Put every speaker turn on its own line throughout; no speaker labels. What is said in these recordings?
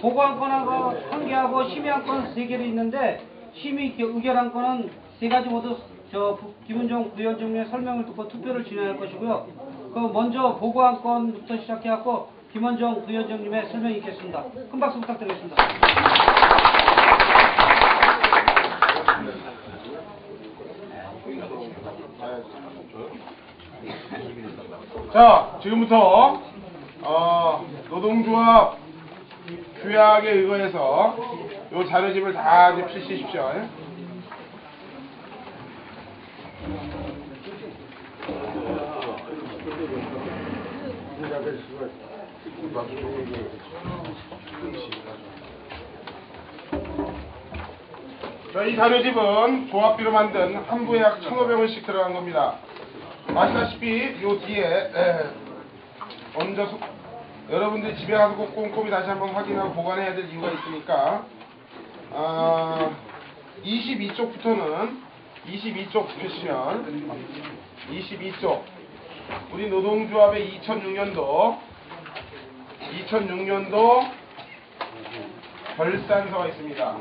보고안건하고 한 개하고 심의안건 세 개로 있는데 심의 겨- 의결안건은 세 가지 모두 저 부- 김은정 부위원장님의 설명을 듣고 투표를 진행할 것이고요. 그 먼저 보고안건부터 시작해갖고 김원정 부위원장님의 설명이 있겠습니다. 큰 박수 부탁드리겠습니다.
자, 지금부터 어, 노동조합 규약에 의거해서 요 자료집을 다 이제. 예? 저희 자료집은 조합비로 만든 한 부에 약 1,500원씩 들어간 겁니다. 아시다시피 요 뒤에 에, 얹어서 여러분들 집에 가서 꼭 꼼꼼히 다시 한번 확인하고 보관해야 될 이유가 있으니까 아, 22쪽부터는 22쪽 보시면 22쪽 우리 노동조합의 2006년도 2006년도 결산서가 있습니다.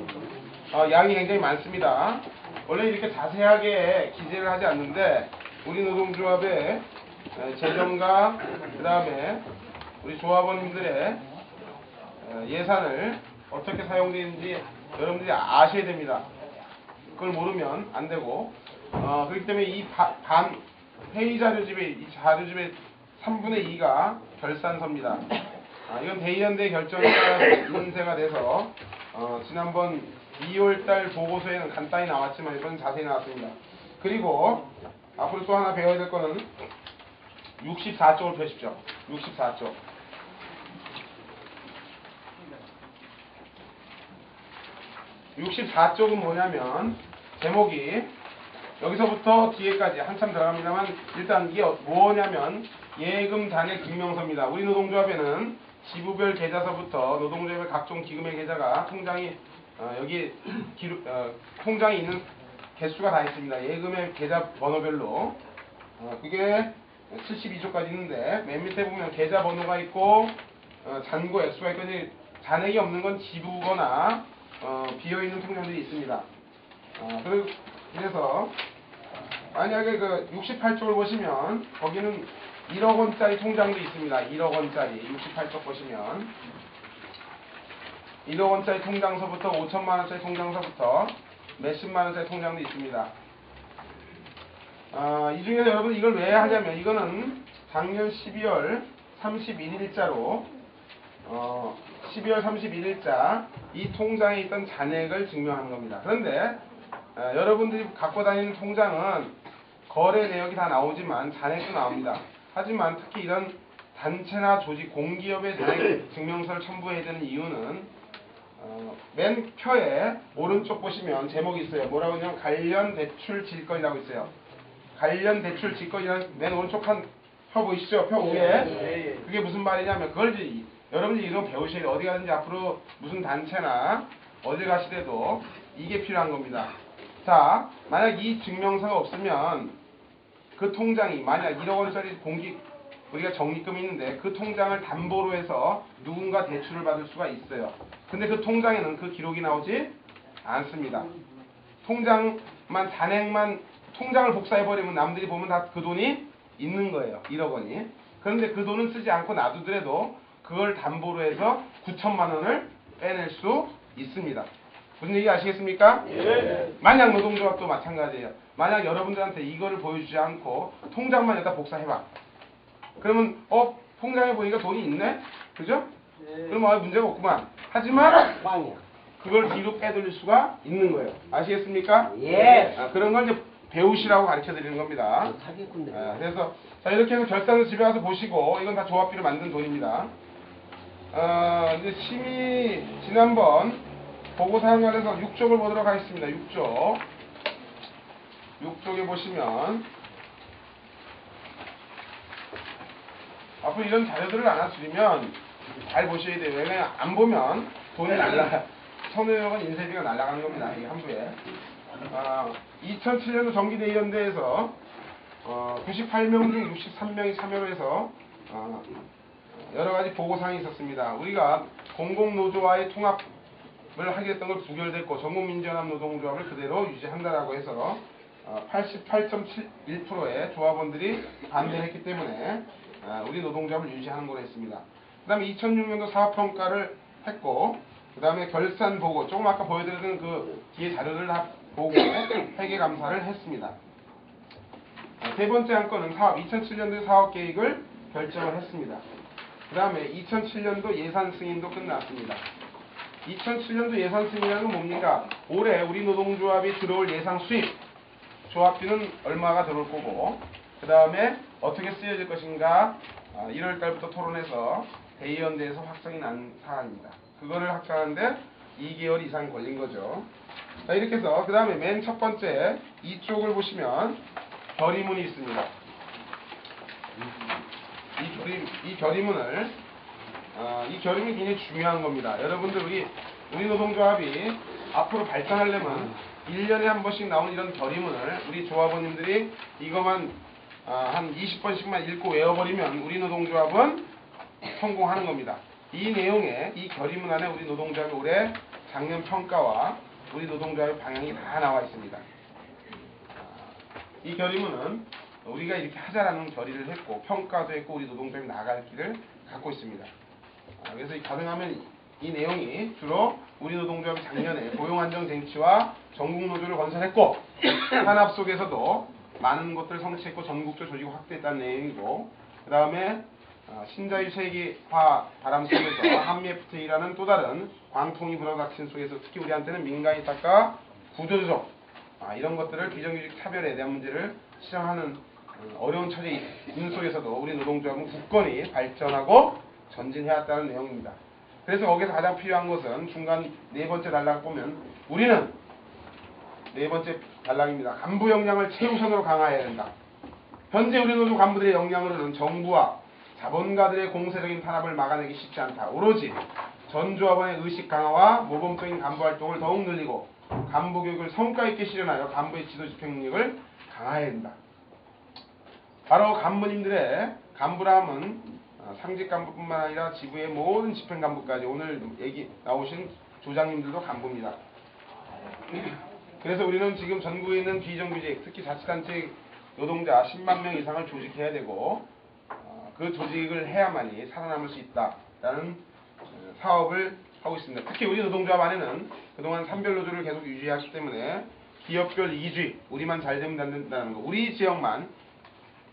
어, 양이 굉장히 많습니다. 원래 이렇게 자세하게 기재를 하지 않는데 우리 노동조합의 에, 재정과 그 다음에 우리 조합원님들의 에, 예산을 어떻게 사용되는지 여러분들이 아셔야 됩니다. 그걸 모르면 안 되고 어, 그렇기 때문에 이 바- 반 회의 자료집의 이 자료집의 3분의 2가 결산서입니다. 아, 이건 대의연대 결정에 따라 인쇄가 돼서 어, 지난번 2월달 보고서에는 간단히 나왔지만 이번 자세히 나왔습니다. 그리고 앞으로 또 하나 배워야 될 거는 64쪽을 펴십시오. 64쪽. 육십사 쪽은 뭐냐면 제목이 여기서부터 뒤에까지 한참 들어갑니다만 일단 이게 뭐냐면 예금 잔액 증명서입니다. 우리 노동조합에는 지부별 계좌서부터 노동조합의 각종 기금의 계좌가 통장이 어, 여기 기루, 어, 통장에 있는 개수가 다 있습니다. 예금의 계좌 번호별로 어, 그게 72조까지 있는데 맨 밑에 보면 계좌 번호가 있고 어, 잔고 액수가 이제 잔액이 없는 건 지부거나 어, 비어있는 통장들이 있습니다. 어, 그래서 만약에 그 68쪽을 보시면 거기는 1억 원짜리 통장도 있습니다. 1억 원짜리 68쪽 보시면 1억 원짜리 통장서부터 5천만 원짜리 통장서부터 몇십만 원짜리 통장도 있습니다. 아, 이 중에서 여러분 이걸 왜 하냐면 이거는 작년 12월 31일자로 어, 12월 31일자 이 통장에 있던 잔액을 증명하는 겁니다. 그런데 어, 여러분들이 갖고 다니는 통장은 거래 내역이 다 나오지만 잔액도 나옵니다. 하지만 특히 이런 단체나 조직, 공기업의 잔액 증명서를 첨부해야 되는 이유는 어, 맨 표에 오른쪽 보시면 제목이 있어요. 뭐라고 하냐면 관련 대출 질권이라고 있어요. 관련 대출 직권이라는 맨 오른쪽 한 표 보이시죠? 표 위에 그게 무슨 말이냐면 그걸 이제 여러분들이 이런 돼요. 어디 가든지 앞으로 무슨 단체나 어디 가시더라도 이게 필요한 겁니다. 자, 만약 이 증명서가 없으면 그 통장이 만약 1억 원짜리 공기 우리가 적립금이 있는데 그 통장을 담보로 해서 누군가 대출을 받을 수가 있어요. 근데 그 통장에는 그 기록이 나오지 않습니다. 통장만 잔액만 통장을 복사해 버리면 남들이 보면 다 그 돈이 있는 거예요. 1억 원이. 그런데 그 돈은 쓰지 않고 놔두더라도 그걸 담보로 해서 9천만 원을 빼낼 수 있습니다. 무슨 얘기 아시겠습니까? 만약 노동조합도 마찬가지예요. 만약 여러분들한테 이거를 보여주지 않고 통장만 여기다 복사해봐. 그러면 어 통장에 보니까 돈이 있네, 그죠? 그럼 아 문제가 없구만. 하지만. 그걸 뒤로 빼돌릴 수가 있는 거예요. 아시겠습니까?
예.
아, 그런 걸 이제 배우시라고 가르쳐 드리는 겁니다.
사기꾼들.
아, 그래서 자 이렇게 해서 결산을 집에 가서 보시고 이건 다 조합비로 만든 돈입니다. 어, 이제 심의 지난번 보고 사항 관련해서 6쪽을 보도록 하겠습니다. 6쪽. 6쪽에 보시면 앞으로 이런 자료들을 하나 드리면 잘 보셔야 돼요. 왜냐면 안 보면 돈이 날라, 1,500원 인쇄비가 날아가는 겁니다. 이 한 부에. 아, 2007년도 정기대의원대에서 어, 98명 중 63명이 참여를 해서 어, 여러 가지 보고사항이 있었습니다. 우리가 공공노조와의 통합을 하게 됐던 걸 부결됐고 전국민주연합 노동조합을 그대로 유지한다라고 해서 어, 88.71%의 조합원들이 반대했기 때문에 어, 우리 노동조합을 유지하는 걸로 했습니다. 그 다음에 2006년도 사업평가를 했고 그 다음에 결산 보고 조금 아까 보여드렸던 그 뒤에 자료를 다 보고 회계 감사를 했습니다. 어, 세 번째 한 건은 사업 2007년도 사업 계획을 결정을 했습니다. 그 다음에 2007년도 예산 승인도 끝났습니다. 2007년도 예산 승인이라는 건 뭡니까? 올해 우리 노동조합이 들어올 예상 수입 조합비는 얼마가 들어올 거고 그 다음에 어떻게 쓰여질 것인가 1월 달부터 토론해서 대의원대에서 확정이 난 사안입니다. 그거를 확정하는데 2개월 이상 걸린 거죠. 자, 이렇게 해서 그 다음에 맨 첫 번째 이쪽을 보시면 결의문이 있습니다. 이 결의, 이 결의문을 어, 이 결의문이 굉장히 중요한 겁니다. 여러분들 우리 우리 노동조합이 앞으로 발전하려면 1년에 한 번씩 나오는 이런 결의문을 우리 조합원님들이 이것만 아, 한 20번씩만 읽고 외워버리면 우리 노동조합은 성공하는 겁니다. 이 내용에 이 결의문 안에 우리 노동조합의 올해 작년 평가와 우리 노동조합의 방향이 다 나와 있습니다. 이 결의문은 우리가 이렇게 하자라는 결의를 했고 평가도 했고 우리 노동조합이 나아갈 길을 갖고 있습니다. 아, 그래서 이 가능하면 이 내용이 주로 우리 노동조합이 작년에 고용안정 쟁취와 전국노조를 건설했고 산업 속에서도 많은 것들을 성취했고 전국적 조직 확대했다는 내용이고 그 다음에 어, 신자유 세계화 바람 속에서 한미 FTA라는 또 다른 광풍이 불어닥친 속에서 특히 우리한테는 민간이 닦아 구조조정 아, 이런 것들을 비정규직 차별에 대한 문제를 실현하는 어, 어려운 처지에 있는 속에서도 우리 노동조합은 굳건히 발전하고 전진해왔다는 내용입니다. 그래서 거기서 가장 필요한 것은 중간 네 번째 단락 보면 우리는 네 번째 단락입니다. 간부 역량을 최우선으로 강화해야 된다. 현재 우리 노조 간부들의 역량으로는 정부와 자본가들의 공세적인 탄압을 막아내기 쉽지 않다. 오로지 전조합원의 의식 강화와 모범적인 간부 활동을 더욱 늘리고 간부 교육을 성과 있게 실현하여 간부의 지도 집행 능력을 강화해야 된다. 바로 간부님들의 간부람은 어, 상직 간부뿐만 아니라 지부의 모든 집행 간부까지 오늘 얘기 나오신 조장님들도 간부입니다. 그래서 우리는 지금 전국에 있는 비정규직, 특히 자치단체 노동자 10만 명 이상을 조직해야 되고 어, 그 조직을 해야만이 살아남을 수 있다라는 어, 사업을 하고 있습니다. 특히 우리 노동조합 안에는 그동안 산별 노조를 계속 유지하기 때문에 기업별 이주의, 우리만 잘 되면 안 된다는 거, 우리 지역만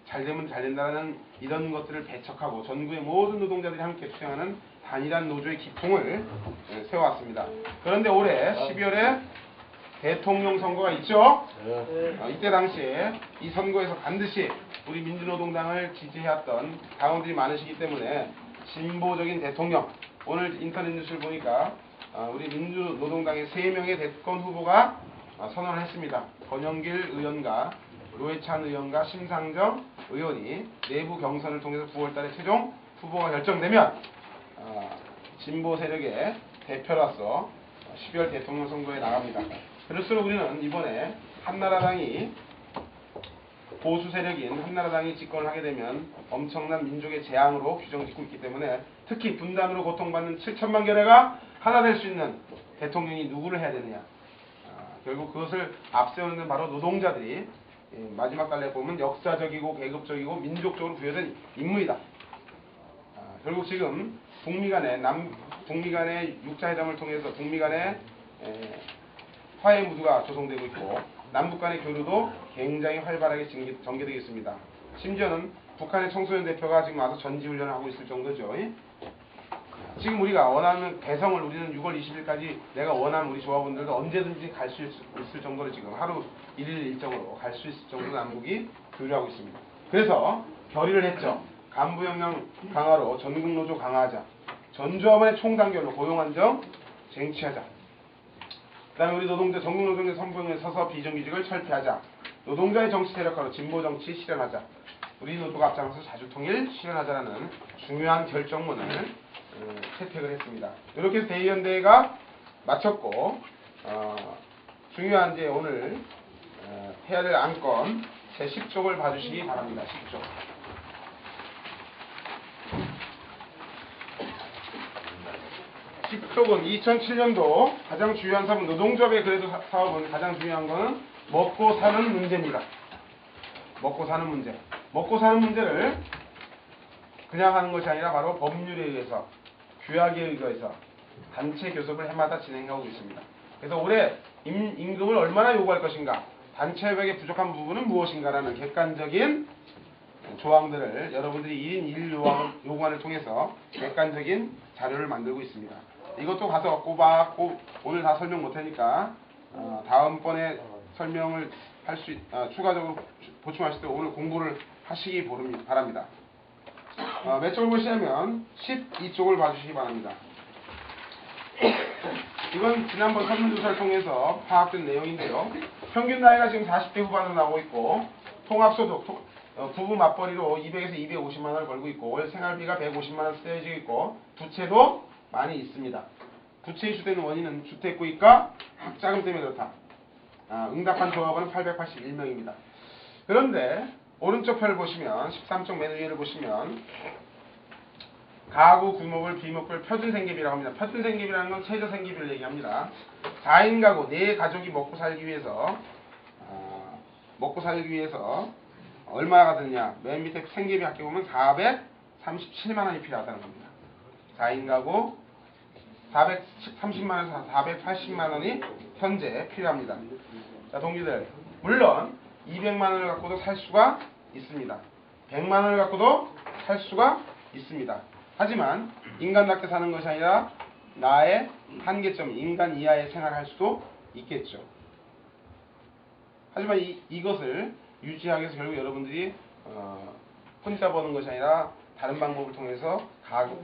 잘 되면 잘 된다는 이런 것들을 배척하고 전국의 모든 노동자들이 함께 수행하는 단일한 노조의 기풍을 예, 세워왔습니다. 그런데 올해 12월에 대통령 선거가 있죠? 어, 이때 당시에 이 선거에서 반드시 우리 민주노동당을 지지해왔던 당원들이 많으시기 때문에 진보적인 대통령 오늘 인터넷 뉴스를 보니까 어, 우리 민주노동당의 3명의 대권 후보가 어, 선언을 했습니다. 권영길 의원과 노회찬 의원과 심상정 의원이 내부 경선을 통해서 9월달에 최종 후보가 결정되면 어, 진보 세력의 대표로서 12월 대통령 선거에 나갑니다. 그럴수록 우리는 이번에 한나라당이 보수 세력인 한나라당이 집권을 하게 되면 엄청난 민족의 재앙으로 규정짓고 있기 때문에 특히 분단으로 고통받는 7천만 결례가 하나 될 수 있는 대통령이 누구를 해야 되느냐. 아, 결국 그것을 앞세우는 바로 노동자들이 예, 마지막 갈래 보면 역사적이고 계급적이고 민족적으로 부여된 임무이다. 아, 결국 지금 북미 간의 남 북미 간의 육자 회담을 통해서 북미 간의 에, 화해 무드가 조성되고 있고 남북 간의 교류도 굉장히 활발하게 전개- 전개되고 있습니다. 심지어는 북한의 청소년 대표가 지금 와서 전지훈련을 하고 있을 정도죠. 예? 지금 우리가 원하는 개성을 우리는 6월 20일까지 내가 원하는 우리 조합원들도 언제든지 갈 수 있을 정도로 지금 하루 일일 일정으로 갈 수 있을 정도로 남북이 교류하고 있습니다. 그래서 결의를 했죠. 간부 역량 강화로 전국 노조 강화하자. 전조합원의 총단결로 고용 안정 쟁취하자. 그다음에 우리 노동자 전국 노동자 선봉에 서서 비정규직을 철폐하자. 노동자의 정치 세력화로 진보 정치 실현하자. 우리 노조가 앞장서 자주 통일 실현하자라는 중요한 결정문을 어, 채택을 했습니다. 이렇게 해서 대의원대회가 마쳤고 어, 중요한 이제 오늘 어, 해야 될 안건 제 10쪽을 봐주시기 바랍니다. 10쪽. 10쪽은 2007년도 가장 중요한 사업은 노동조합의 그래도 사- 사업은 가장 중요한 거는 먹고 사는 문제입니다. 먹고 사는 문제. 먹고 사는 문제를 그냥 하는 것이 아니라 바로 법률에 의해서 규약에 의해서 단체 교섭을 해마다 진행하고 있습니다. 그래서 올해 임, 임금을 얼마나 요구할 것인가, 단체 협약의 부족한 부분은 무엇인가라는 객관적인 조항들을 여러분들이 1인 1 요구안, 요구안을 통해서 객관적인 자료를 만들고 있습니다. 이것도 가서 꼬박 오늘 다 설명 못하니까 어, 다음번에 설명을 할수 추가적으로 보충하실 때 오늘 공부를 하시기 바랍니다. 어, 몇 쪽을 보시냐면 12쪽을 봐주시기 바랍니다. 이건 지난번 설문조사를 통해서 파악된 내용인데요. 평균 나이가 지금 40대 후반으로 나오고 있고 통합소득 통- 어, 부부 맞벌이로 200에서 250만 원을 벌고 있고 월 생활비가 150만 원 쓰여지고 있고 부채도 많이 있습니다. 부채 이슈되는 원인은 주택 구입과 학자금 때문에 그렇다. 아, 응답한 조합원은 881명입니다. 그런데 오른쪽 편을 보시면 13쪽 맨 위를 보시면 가구, 구목을, 비목을 표준 생계비라고 합니다. 표준 생계비라는 건 최저 생계비를 얘기합니다. 4인 가구, 네 가족이 먹고 살기 위해서 어, 먹고 살기 위해서 얼마가 드느냐 맨 밑에 생계비 학교 보면 437만 원이 필요하다는 겁니다. 4인 가구 430만 원에서 480만 원이 현재 필요합니다. 자, 동기들. 물론 200만 원을 갖고도 살 수가 있습니다. 100만 원을 갖고도 살 수가 있습니다. 하지만 인간답게 사는 것이 아니라 나의 한계점, 인간 이하의 생활을 할 수도 있겠죠. 하지만 이, 이것을 유지하기 위해서 결국 여러분들이 어, 혼자 버는 것이 아니라 다른 방법을 통해서 가구,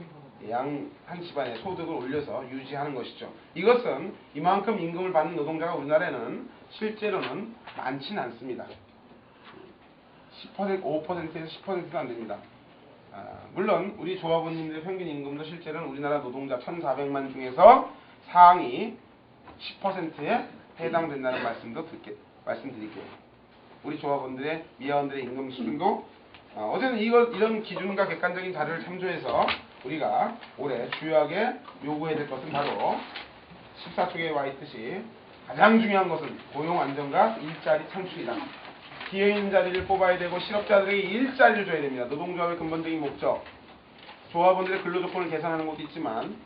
양한 집안의 소득을 올려서 유지하는 것이죠. 이것은 이만큼 임금을 받는 노동자가 우리나라에는 실제로는 많지는 않습니다. 10% 5%에서 10%도 안 됩니다. 아, 물론 우리 조합원님들의 평균 임금도 실제로는 우리나라 노동자 1,400만 중에서 상위 10%에 해당된다는 말씀도 듣게, 말씀드릴게요. 우리 조합원들의 미화원들의 임금 수준도 어, 어제는 이거, 이런 기준과 객관적인 자료를 참조해서 우리가 올해 주요하게 요구해야 될 것은 바로 14쪽에 와 있듯이 가장 중요한 것은 고용 안정과 일자리 창출이다. 있는 자리를 뽑아야 되고 실업자들에게 일자리를 줘야 됩니다. 노동조합의 근본적인 목적. 조합원들의 근로조건을 개선하는 것도 있지만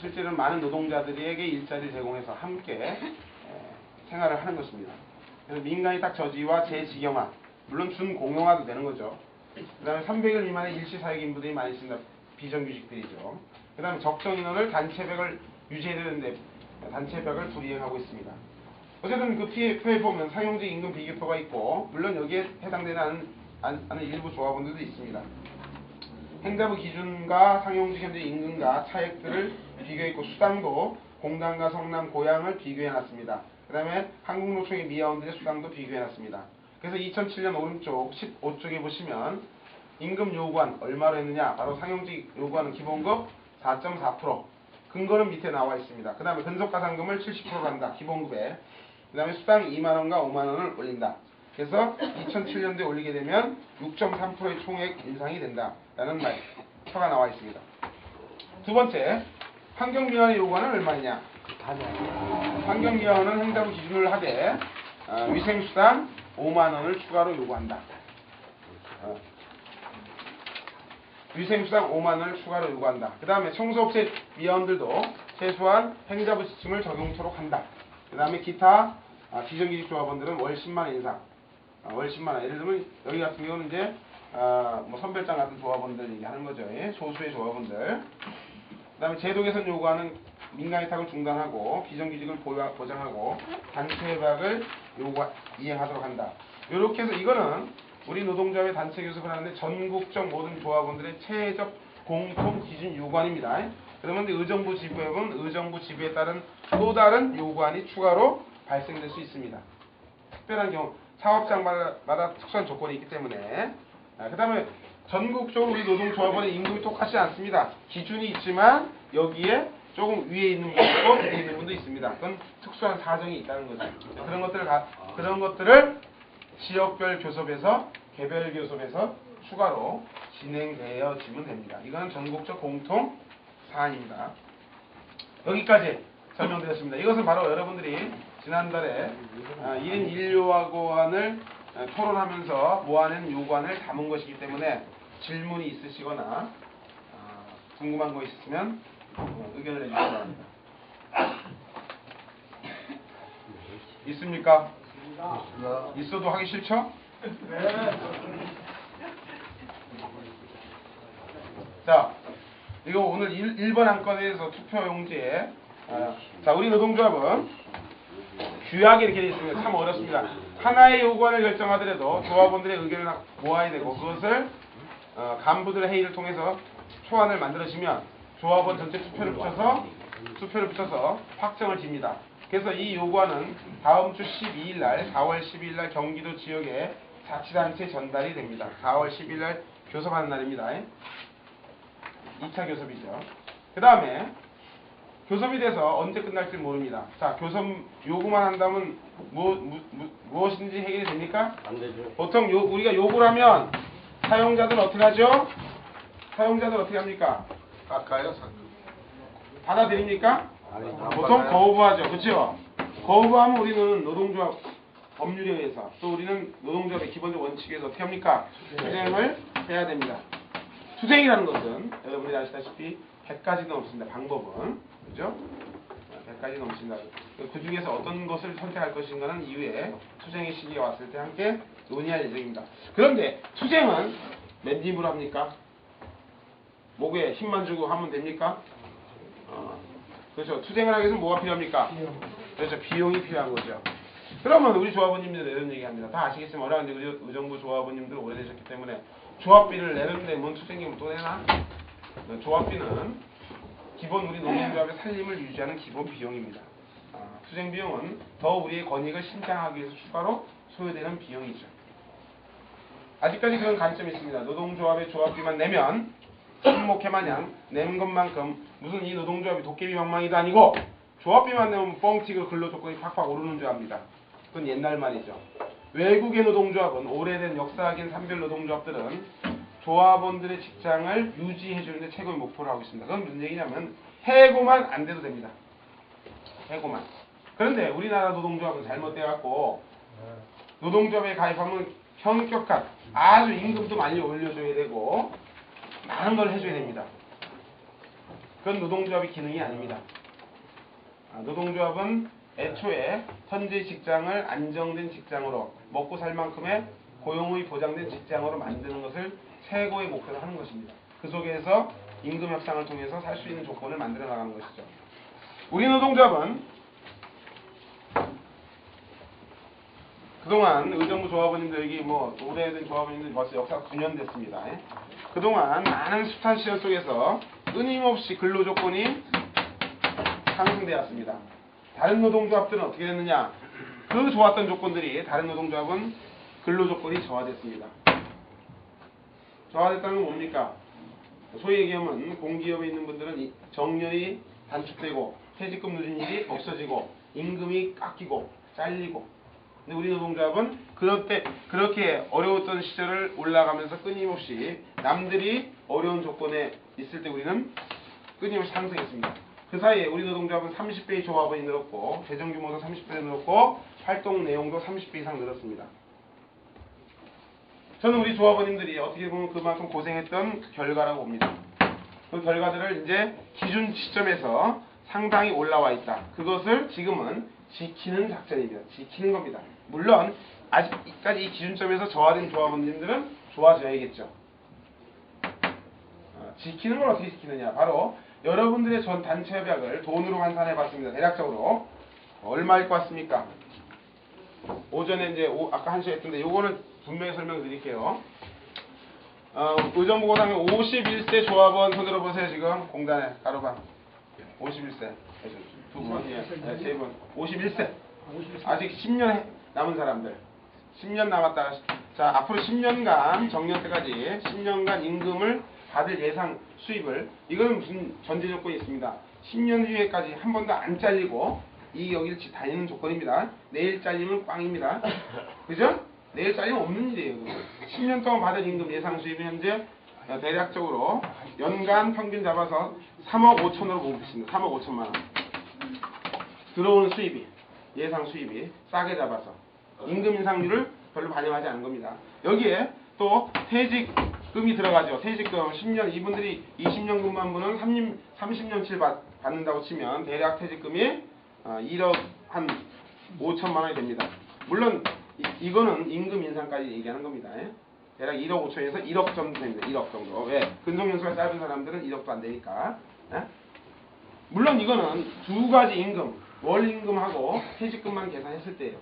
실제로는 많은 노동자들에게 일자리를 제공해서 함께 에, 생활을 하는 것입니다. 그래서 민간이 딱 저지와 재직영화, 물론 준공용화도 되는 거죠. 그 다음에 300일 미만의 일시사역 인부들이 많이 있습니다. 비정규직들이죠. 그 다음에 적정 인원을 단체백을 유지해야 되는데 단체백을 불이행하고 있습니다. 어쨌든 그 PF에 보면 사용직 임금 비교표가 있고 물론 여기에 해당되는 않은, 일부 조합원들도 있습니다. 행자부 기준과 상용직 현재 임금과 차액들을 비교했고 수당도 공단과 성남 고향을 비교해놨습니다. 그 다음에 한국노총의 미화원들의 수당도 비교해놨습니다. 그래서 2007년 오른쪽 15쪽에 보시면 임금 요구안 얼마로 했느냐 바로 상용직 요구하는 기본급 4.4% 근거는 밑에 나와 있습니다. 그 다음에 근속가상금을 70%로 한다 기본급에 그 다음에 수당 2만원과 5만원을 올린다. 그래서 2007년도에 올리게 되면 6.3%의 총액 인상이 된다라는 말 표가 나와 있습니다. 두 번째 환경미화의 요구안은 얼마냐? 환경미화는 행자부 기준을 하되 어, 위생수당 5만 원을 추가로 요구한다. 어, 위생수당 5만 원을 추가로 요구한다. 그 다음에 청소업체 미화원들도 최소한 행자부 지침을 적용토록 한다. 그 다음에 기타 아, 비정규직 조합원들은 월 10만 원 인상. 아, 월 10만 원. 예를 들면 여기 같은 경우는 이제 아, 뭐 선별장 같은 조합원들 얘기하는 거죠. 예? 소수의 조합원들. 그 다음에 제도 개선 요구하는 민간 위탁을 중단하고 비정규직을 보장하고 단체 협약을 요구 이행하도록 한다. 이렇게 해서 이거는 우리 노동조합의 단체 교섭을 하는데 전국적 모든 조합원들의 체적 공통 기준 요구안입니다. 그러면 의정부 보면 의정부 지부에 따른 또 다른 요구안이 추가로 발생될 수 있습니다. 특별한 경우 사업장마다 특수한 조건이 있기 때문에 그 다음에 전국적으로 우리 노동조합원의 임금이 똑같지 않습니다. 기준이 있지만 여기에 조금 위에 있는 분도 있고 밑에 있는 분도 있습니다. 그건 특수한 사정이 있다는 거죠. 그런 것들을 가- 그런 것들을 지역별 교섭에서 개별 교섭에서 추가로 진행되어지면 됩니다. 이거는 전국적 공통 사안입니다. 여기까지 설명드렸습니다. 이것은 바로 여러분들이 지난달에 아, 1인 1요구안을 아, 토론하면서 모아낸 요구안을 담은 것이기 때문에 질문이 있으시거나 아, 궁금한 거 있으시면 어, 의견을 내주시기 바랍니다. 있습니까? 있어도 하기 싫죠? 자, 이거 오늘 1, 번 안건에서 투표용지에 아, 자, 우리 노동조합은 규약이 이렇게 되어 있습니다. 참 어렵습니다. 하나의 요구안을 결정하더라도 조합원들의 의견을 모아야 되고 그것을 어, 간부들의 회의를 통해서 초안을 만들어지면 조합원 전체 투표를 붙여서 투표를 붙여서 확정을 집니다. 그래서 이 요구안은 다음 주 12일 날 4월 12일 날 경기도 지역에 자치단체 전달이 됩니다. 4월 12일 날 교섭하는 날입니다. 2차 교섭이죠. 그 다음에 교섭이 돼서 언제 끝날지 모릅니다. 자, 교섭 요구만 한다면 무, 무, 무, 무엇인지 해결이 됩니까?
안 되죠.
보통 요, 우리가 요구를 하면 사용자들은 어떻게 하죠? 사용자들 어떻게 합니까?
깎아요, 상
받아들입니까? 보통. 거부하죠. 그렇죠? 거부하면 우리는 노동조합 법률에 의해서 또 우리는 노동조합의 기본적 원칙에 의해서 어떻게 합니까? 투쟁을 해야 됩니다. 투쟁이라는 것은 여러분이 아시다시피 100가지 넘습니다. 방법은. 그죠? 100가지 넘습니다. 그 중에서 어떤 것을 선택할 것인가는 이후에 투쟁의 시기가 왔을 때 함께 논의할 예정입니다. 그런데 투쟁은 맨 힘으로 합니까? 목에 힘만 주고 하면 됩니까? 어, 그렇죠. 투쟁을 하기 위해서 뭐가 필요합니까? 그렇죠. 비용이 필요한 거죠. 그러면 우리 조합원님들 이런 얘기합니다. 다 아시겠지만 어려운데 의정부 조합원님들 오래되셨기 때문에 조합비를 내는데 뭔 투쟁금을 또 내나? 네, 조합비는 기본 우리 농민조합의 살림을 유지하는 기본 비용입니다. 아, 투쟁 비용은 더 우리의 권익을 신장하기 위해서 추가로 소요되는 비용이죠. 아직까지 그런 관점이 있습니다. 노동조합의 조합비만 내면 친목회 마냥 낸 것만큼 무슨 이 노동조합이 도깨비 방망이도 아니고 조합비만 내면 뻥튀기로 근로조건이 팍팍 오르는 줄 압니다. 그건 옛날 말이죠. 외국의 노동조합은 오래된 역사적인 산별 노동조합들은 조합원들의 직장을 유지해 주는데 최고의 목표를 하고 있습니다. 그건 무슨 얘기냐면 해고만 안 돼도 됩니다. 해고만. 그런데 우리나라 노동조합은 잘못돼 갖고 노동조합에 가입하면 현격한 아주 임금도 많이 올려줘야 되고 많은 걸 해줘야 됩니다. 그건 노동조합의 기능이 아닙니다. 아, 노동조합은 애초에 현재 직장을 안정된 직장으로 먹고 살 만큼의 고용의 보장된 직장으로 만드는 것을 최고의 목표로 하는 것입니다. 그 속에서 임금 협상을 통해서 살 수 있는 조건을 만들어 나가는 것이죠. 우리 노동조합은 그동안 의정부 조합원님들 여기 뭐 오래된 조합원님들 벌써 역사 9년 됐습니다. 예? 그동안 많은 숱한 시간 속에서 끊임없이 근로 조건이 상승되었습니다. 다른 노동조합들은 어떻게 됐느냐? 그 좋았던 조건들이 다른 노동조합은 근로 조건이 저하됐습니다. 저하됐다는 건 뭡니까? 소위 얘기하면 공기업에 있는 분들은 이 정년이 단축되고 퇴직금 늦은 일이 없어지고 임금이 깎이고 잘리고 근데 우리 노동조합은 그럴 때 그렇게 어려웠던 시절을 올라가면서 끊임없이 남들이 어려운 조건에 있을 때 우리는 끊임없이 상승했습니다. 그 사이에 우리 노동조합은 30배의 조합원이 늘었고 재정 규모도 30배 늘었고 활동 내용도 30배 이상 늘었습니다. 저는 우리 조합원님들이 어떻게 보면 그만큼 고생했던 그 결과라고 봅니다. 그 결과들을 이제 기준 시점에서 상당히 올라와 있다. 그것을 지금은 지키는 작전입니다. 지키는 겁니다. 물론 아직까지 이 기준점에서 저하된 조합원님들은 좋아져야겠죠. 어, 지키는 걸 어떻게 지키느냐? 바로 여러분들의 전 단체 협약을 돈으로 환산해 봤습니다. 대략적으로 얼마일 것 같습니까? 오전에 이제 오- 아까 한 시에 했던데 요거는 분명히 설명 드릴게요. 어, 의정부 고상에 51세 조합원 손들어 보세요 지금 공단에 가로방 51세 두 분, 예, 네, 세 분, 51세 아직 10년 남은 사람들 10년 남았다 자 앞으로 10년간 정년 때까지 10년간 임금을 받을 예상 수입을 이거는 무슨 전제 조건이 있습니다 10년 후에까지 한 번도 안 잘리고 이 여기를 지- 다니는 조건입니다 내일 잘리면 꽝입니다 그죠? 내일 잘리면 없는 일이에요 그거. 10년 동안 받은 임금 예상 수입은 현재 어, 대략적으로 연간 평균 잡아서 3억 5천으로 보고 있습니다. 3억 5천만 원. 들어오는 수입이 예상 수입이 싸게 잡아서 임금 인상률을 별로 반영하지 않은 겁니다. 여기에 또 퇴직금이 들어가죠. 퇴직금 10년 이분들이 20년 근무한 분은 30, 30년치를 받, 받는다고 치면 대략 퇴직금이 어, 1억 한 5천만 원이 됩니다. 물론 이, 거는 임금 인상까지 얘기하는 겁니다. 예? 대략 1억 5천에서 1억 정도 됩니다. 1억 정도. 왜? 근속연수가 짧은 사람들은 1억도 안 되니까. 예? 물론 이거는 두 가지 임금, 월 임금하고 퇴직금만 계산했을 때예요.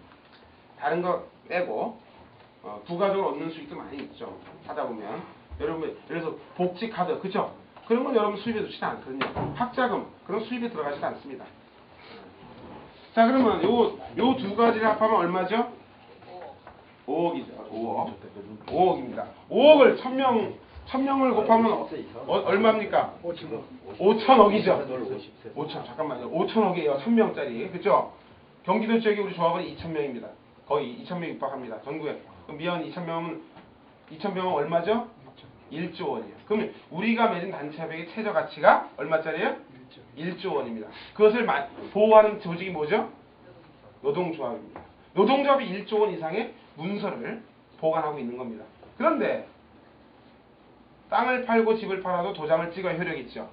다른 거 빼고 어, 부가적으로 얻는 수익도 많이 있죠. 하다 보면 여러분 예를 들어서 복지 카드 그죠? 그런 건 여러분 수입에 넣지는 않거든요. 학자금 그런 수입에 들어가지도 않습니다. 자 그러면 요 요 두 가지를 합하면 얼마죠? 5억이죠. 5억. 5억입니다. 5억을 1000명 1000명을 곱하면 어, 어, 얼마입니까? 5천억이죠. 5천 잠깐만요. 5천억이에요. 1000명짜리. 그죠? 경기도 지역에 우리 조합은 2000명입니다. 거의 2000명 육박합니다. 전국에. 그럼 미연 2000명은 2000명은 얼마죠? 1조 원이에요. 그러면 우리가 맺은 단체 협약의 최저 가치가 얼마짜리예요? 1조 원입니다. 그것을 마- 보호하는 조직이 뭐죠? 노동조합입니다. 노동조합이 1조 원 이상의 문서를 보관하고 있는 겁니다. 그런데 땅을 팔고 집을 팔아도 도장을 찍어야 효력이 있죠.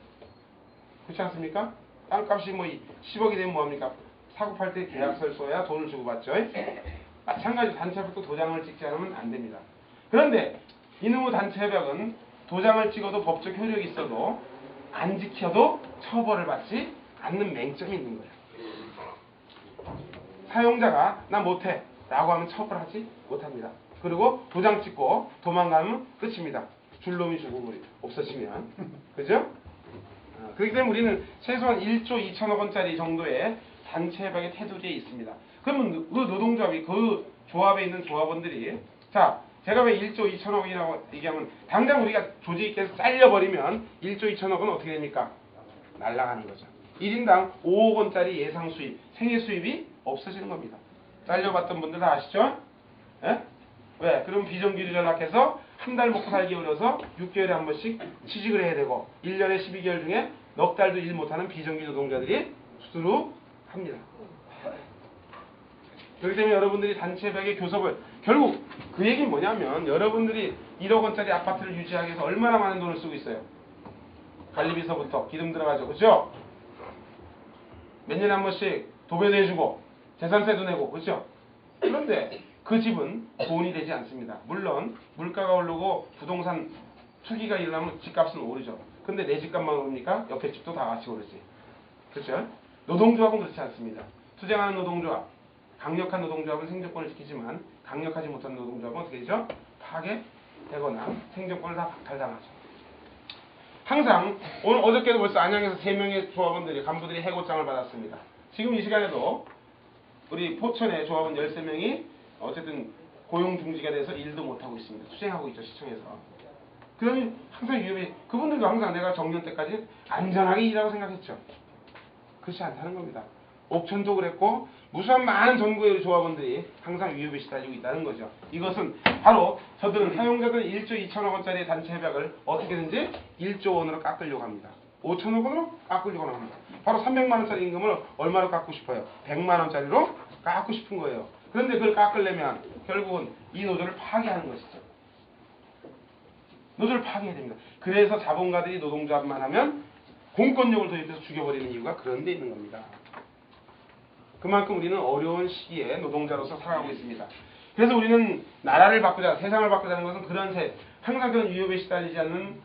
그렇지 않습니까? 땅값이 뭐 10억이 되면 뭐합니까? 사고 팔 때 계약서를 써야 돈을 주고 받죠. 마찬가지로 단체협약도 도장을 찍지 않으면 안 됩니다. 그런데 이놈의 단체협약은 도장을 찍어도 법적 효력이 있어도 안 지켜도 처벌을 받지 않는 맹점이 있는 거예요. 사용자가 나 못해 라고 하면 처벌하지 못합니다. 그리고 도장 찍고 도망가면 끝입니다. 줄놈이 죽어버리 없어지면 그죠? 어, 그렇기 때문에 우리는 최소한 1조 2천억 원짜리 정도의 단체 협약의 테두리에 있습니다. 그러면 그 노동조합이 그 조합에 있는 조합원들이 자 제가 왜 1조 2천억 이라고 얘기하면 당장 우리가 조직에서 잘려버리면 1조 2천억은 어떻게 됩니까? 날아가는 거죠. 1인당 5억 원짜리 예상 수입, 생애 수입이 없어지는 겁니다. 잘려봤던 분들 다 아시죠? 예? 왜? 그럼 비정규직 연락해서 한 달 먹고 살기 어려서 6개월에 한 번씩 취직을 해야 되고 1년에 12개월 중에 넉 달도 일 못하는 비정규 노동자들이 수두룩 합니다. 그렇기 때문에 여러분들이 단체백의 교섭을 결국 그 얘기는 뭐냐면 여러분들이 1억 원짜리 아파트를 유지하기 위해서 얼마나 많은 돈을 쓰고 있어요. 관리비서부터 기름 들어가죠. 그죠? 몇 년에 한 번씩 도배도 해주고 재산세도 내고 그죠? 그런데 그 집은 돈이 되지 않습니다. 물론 물가가 오르고 부동산 투기가 일어나면 집값은 오르죠. 근데 내 집값만 오르니까 옆에 집도 다 같이 오르지. 그렇죠? 노동조합은 그렇지 않습니다. 투쟁하는 노동조합, 강력한 노동조합은 생존권을 지키지만 강력하지 못한 노동조합은 어떻게 되죠? 파괴되거나 생존권을 다 박탈당하죠. 항상 오늘 어저께도 벌써 안양에서 세 명의 조합원들이 간부들이 해고장을 받았습니다. 지금 이 시간에도 우리 포천의 조합원 13명이 어쨌든 고용 중지가 돼서 일도 못 하고 있습니다. 투쟁하고 있죠 시청에서. 그러면 항상 위험해. 그분들도 항상 내가 정년 때까지 안전하게 일하고 생각했죠. 그렇지 않다는 겁니다. 옥천도 그랬고 무수한 많은 우리 조합원들이 항상 위협에 시달리고 있다는 거죠. 이것은 바로 저들은 사용자들 1조 2천억 원짜리 단체 협약을 어떻게든지 1조 원으로 깎으려고 합니다. 5천억 원으로 깎으려고 합니다. 바로 300만 원짜리 임금을 얼마로 깎고 싶어요? 100만 원짜리로 깎고 싶은 거예요. 그런데 그걸 깎으려면 결국은 이 노조를 파괴하는 것이죠. 노조를 파괴해야 됩니다. 그래서 자본가들이 노동조합만 하면 공권력을 도입해서 죽여버리는 이유가 그런 데 있는 겁니다. 그만큼 우리는 어려운 시기에 노동자로서 살아가고 있습니다. 그래서 우리는 나라를 바꾸자, 세상을 바꾸자는 것은 그런 세, 항상 그런 위협에 시달리지 않는